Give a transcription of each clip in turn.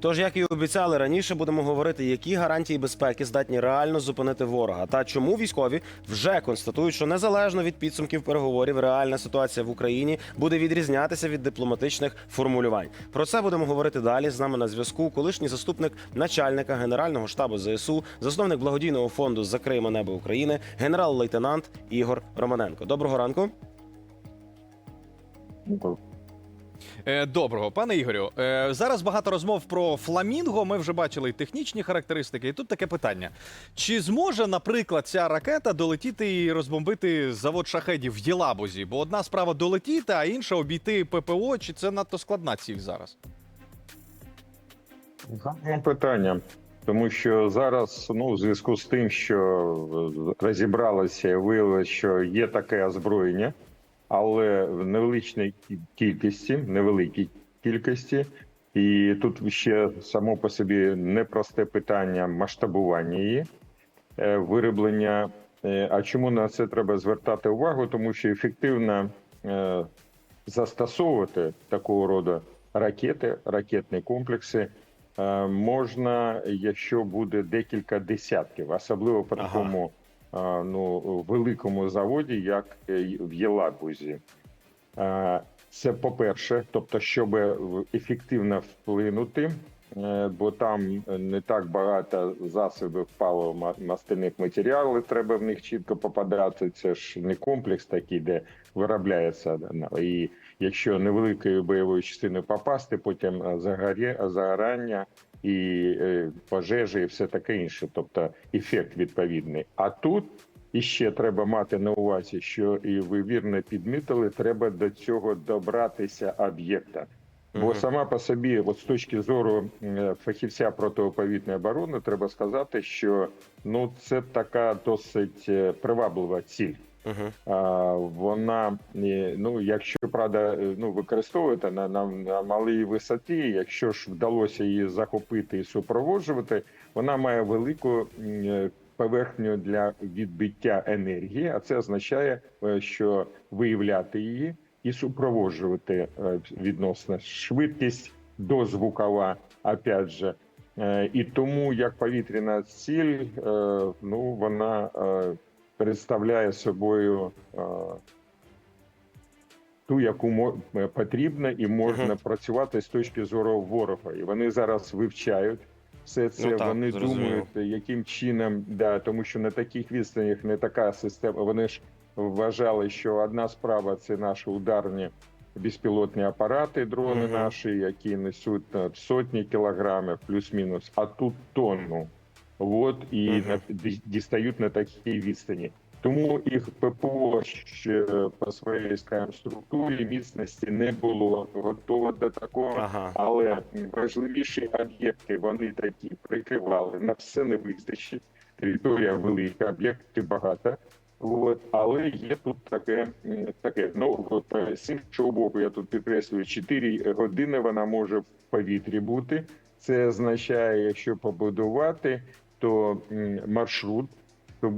Тож, як і обіцяли раніше, будемо говорити, які гарантії безпеки здатні реально зупинити ворога, та чому військові вже констатують, що незалежно від підсумків переговорів, реальна ситуація в Україні буде відрізнятися від дипломатичних формулювань. Про це будемо говорити далі. З нами на зв'язку колишній заступник начальника генерального штабу ЗСУ, засновник благодійного фонду Закриємо небо України, генерал-лейтенант Ігор Романенко. Доброго ранку. Е, Доброго, пане Ігорю. е, Зараз багато розмов про фламінго. Ми вже бачили і технічні характеристики. І тут таке питання: чи зможе, наприклад, ця ракета долетіти і розбомбити завод шахедів в Єлабузі? Бо одна справа долетіти, а інша обійти ППО. Чи це надто складна ціль зараз? Питання, тому що зараз, ну, в зв'язку з тим, що е, розібралося і виявилося, що є таке озброєння, але в невеличній кількості, невеликій кількості, і тут ще само по собі непросте питання масштабування її, е, вироблення. Е, А чому на це треба звертати увагу? Тому що ефективно е, застосовувати такого роду ракети, ракетні комплекси можна, якщо буде декілька десятків, особливо по такому е, ну, великому заводі, як е, в Єлабузі. Е, Це по-перше, тобто, щоб ефективно вплинути, е, бо там не так багато засобів паливо-мастильних матеріалів, треба в них чітко попадати. Це ж не комплекс такий, де виробляється. І якщо невеликою бойовою частиною попасти, потім е, загорання і е, пожежі, і все таке інше, тобто ефект відповідний. А тут іще треба мати на увазі, що і ви вірно підмітили, треба до цього добратися об'єкта. Бо сама по собі, от з точки зору е, фахівця протиповітряної оборони, треба сказати, що ну це така досить е, приваблива ціль. А, вона ну, якщо правда, е, ну використовувати на, на, на малій висоті, якщо ж вдалося її захопити і супроводжувати, вона має велику е, поверхню для відбиття енергії, а це означає, е, що виявляти її і супроводжувати відносно швидкість дозвукова, опять же. І тому як повітряна ціль, ну вона представляє собою е, ту, яку е, потрібно і можна Мгм. працювати з точки зору ворога. І вони зараз вивчають все це. Ну так, вони зрозуміло. думають, яким чином, да, тому що на таких відстанях не така система. Вони ж вважали, що одна справа це наші ударні безпілотні апарати, дрони Мгм. наші, які несуть е, сотні кілограмів, плюс-мінус, а тут тонну. От і Мгм. на, дістають на такій відстані. Тому їх ППО ще по своїй скажімо, структурі міцності не було готово до такого. Ага. Але важливіші об'єкти вони такі прикривали. На все не вистачить. Територія велика, об'єктів багато. От, але є тут таке, таке. Ну от е, з іншого боку, я тут підкреслюю, 4 години вона може в повітрі бути. Це означає, якщо побудувати, то маршрут. То, е,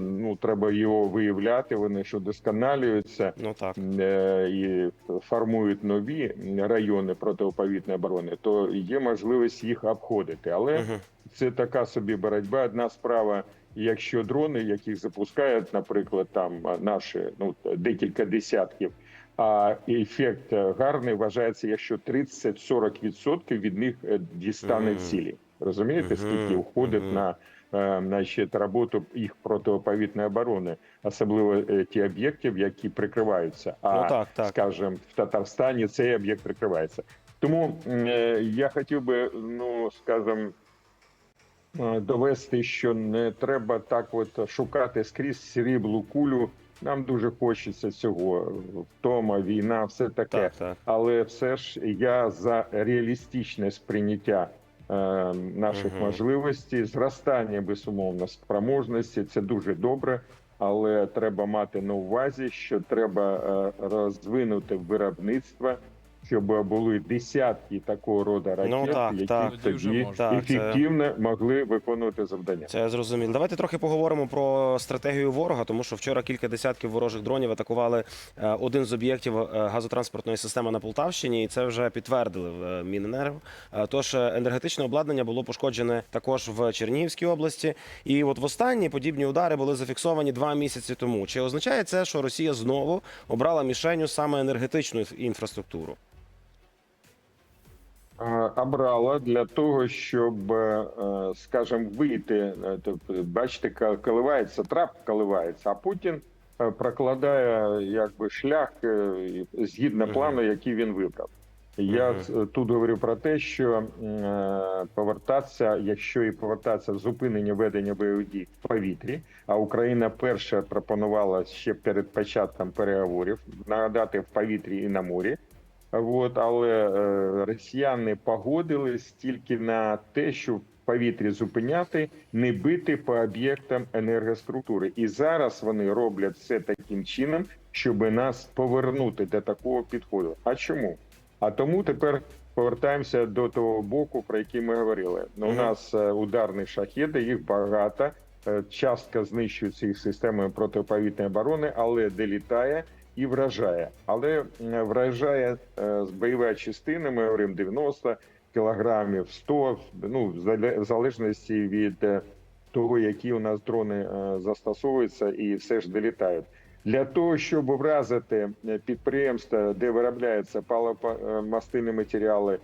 ну, треба його виявляти, вони що досконалюються Ну так. е, і формують нові райони протиповітряної оборони, то є можливість їх обходити. Але Угу. це така собі боротьба. Одна справа, якщо дрони, яких запускають, наприклад, там наші ну декілька десятків. А ефект е, гарний вважається, якщо 30-40% від них е, дістане Мгм. цілі. Розумієте, скільки входить на, е, значить, роботу їх протиповітряної оборони, особливо е, ті об'єктів, які прикриваються. А Ну так, так. скажімо, в Татарстані цей об'єкт прикривається. Тому е, я хотів би, ну скажімо, е, довести, що не треба так от шукати скрізь сріблу кулю. Нам дуже хочеться цього. Втома, війна, все таке. Так, так. Але все ж я за реалістичне сприйняття е, наших Мгм. можливостей, зростання безумовно спроможності. Це дуже добре. Але треба мати на увазі, що треба е, розвинути виробництво щоб були десятки такого роду ракет, Ну, так, які так. Тоді. Так, це- могли виконувати завдання. Це я зрозумів. Давайте трохи поговоримо про стратегію ворога, тому що вчора кілька десятків ворожих дронів атакували е, один з об'єктів е, газотранспортної системи на Полтавщині, і це вже підтвердили в е, Міненерго. Тож енергетичне обладнання було пошкоджене також в Чернігівській області. І от востанні подібні удари були зафіксовані два місяці тому. Чи означає це, що Росія знову обрала мішенню саме енергетичну інфраструктуру? Е, обрала для того, щоб, е, скажімо, вийти, е, тобто, бачите, коливається, трап коливається, а Путін е, прокладає якби шлях е, згідно плану, який він вибрав. Я е, тут говорю про те, що е, повертатися, якщо і повертатися зупинення ведення бойових дій в повітрі, а Україна перша пропонувала ще перед початком переговорів нагадати в повітрі і на морі. От, але е, росіяни погодились тільки на те, що в повітрі зупиняти, не бити по об'єктам енергоструктури. І зараз вони роблять все таким чином, щоб нас повернути до такого підходу. А чому? А тому тепер повертаємося до того боку, про який ми говорили. Ну, У Мгм. нас е, ударні шахеди, їх багато. Е, Частка знищується їх системою протиповітряної оборони, але долітає і вражає. Але вражає е, з бойова частина, ми говоримо 90 кілограмів, 100, ну, в залежності від е, того, які у нас дрони е, застосовуються і все ж долітають. Для того, щоб вразити підприємства, де виробляються паливомастильні матеріали,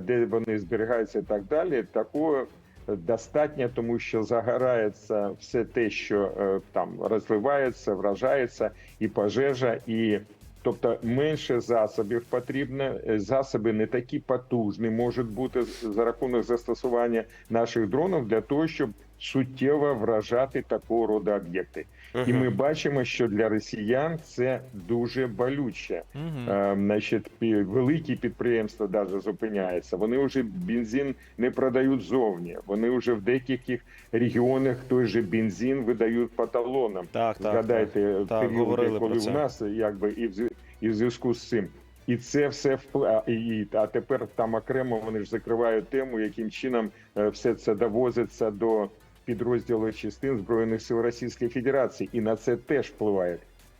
де вони зберігаються і так далі, такого достатньо, тому що загорається все те, що е, там розливається, вражається, і пожежа, і тобто менше засобів потрібно. е, Засоби не такі потужні можуть бути за рахунок застосування наших дронів для того, щоб суттєво вражати такого роду об'єкти. І ми бачимо, що для росіян це дуже болюче. Мгм. Е, значить, великі підприємства навіть зупиняються. Вони вже бензин не продають зовні. Вони вже в деяких регіонах той же бензин видають по талонам. Так, так. Згадайте так, періоди, говорили коли в нас якби і в і в зв'язку з цим. І це все. І, і- а тепер там окремо вони ж закривають тему, яким чином е, все це довозиться до підрозділів частин збройних сил Російської Федерації, і на це теж впливає.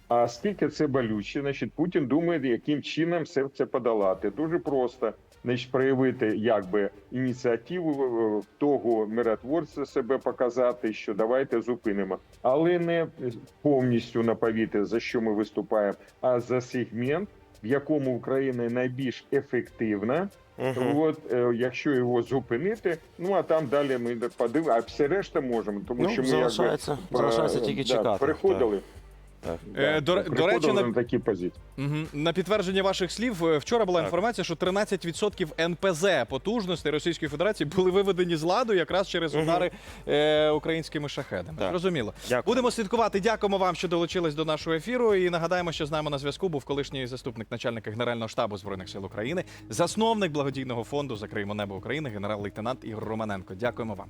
А скільки це болюче, значить, Путін думає, яким чином все це подолати. Дуже просто значить, проявити якби ініціативу е, того миротворця себе показати, що давайте зупинимо, але не повністю на повітря, за що ми виступаємо, а за сегмент, в якому Україна найбільш ефективна. Угу. От е, якщо його зупинити, ну а там далі ми подивимося, а все решта можемо, тому Ну, що ми залишається- якби, залишається е, тільки да, чекати, Приходили. Так. Е, до- до речі, на- такі позиції. Мгм. На підтвердження ваших слів, е, вчора була Так. інформація, що 13% НПЗ потужностей Російської Федерації були виведені з ладу якраз через удари е, українськими шахедами. Так. Зрозуміло. Дякую. Будемо слідкувати. Дякуємо вам, що долучились до нашого ефіру. І нагадаємо, що з нами на зв'язку був колишній заступник начальника Генерального штабу збройних сил України, засновник благодійного фонду Закриємо небо України, генерал-лейтенант Ігор Романенко. Дякуємо вам.